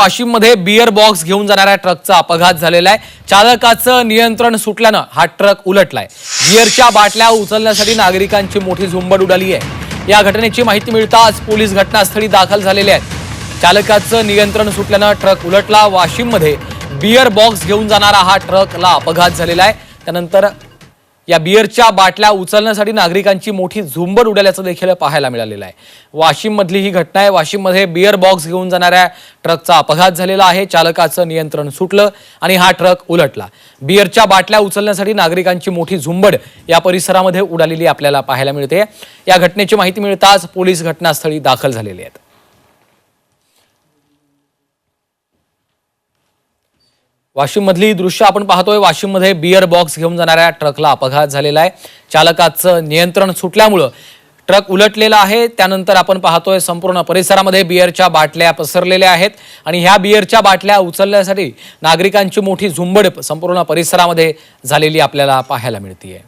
वाशिममध्ये beer box घेऊन जाणाऱ्या ट्रकचा अपघात झालेला आहे. चालकाचं नियंत्रण सुटल्यानं हा ट्रक उलटलाय. बियरच्या बाटल्या उचलण्यासाठी नागरिकांची मोठी झुंबड उडाली आहे. या घटनेची माहिती मिळताच पोलीस घटनास्थळी दाखल झालेले आहेत. चालकाचं नियंत्रण सुटल्यानं ट्रक उलटला. वाशिममध्ये बियर बॉक्स घेऊन जाणारा हा ट्रकला अपघात झालेला आहे. त्यानंतर या बियरच्या बाटल्या उचलण्यासाठी नागरिकांची मोठी झुंबड उडाल्याचं देखील पाहायला मिळालेलं आहे. वाशिममधली ही घटना आहे. वाशिममध्ये बिअर बॉक्स घेऊन जाणाऱ्या ट्रकचा अपघात झालेला आहे. चालकाचं नियंत्रण सुटलं आणि हा ट्रक उलटला. बिअरच्या बाटल्या उचलण्यासाठी नागरिकांची मोठी झुंबड या परिसरामध्ये उडालेली आपल्याला पाहायला मिळते. या घटनेची माहिती मिळताच पोलीस घटनास्थळी दाखल झालेले आहेत. वाशिममधली दृश्य आपण पाहतोय. वाशिममध्ये बियर बॉक्स घेऊन जाणाऱ्या ट्रकला अपघात झालेला आहे. चालकाचं नियंत्रण सुटल्यामुळं ट्रक उलटलेला आहे. त्यानंतर आपण पाहतोय संपूर्ण परिसरामध्ये बियरच्या बाटल्या पसरलेल्या आहेत आणि ह्या बियरच्या बाटल्या उचलण्यासाठी नागरिकांची मोठी झुंबड संपूर्ण परिसरामध्ये झालेली आपल्याला पाहायला मिळतीये.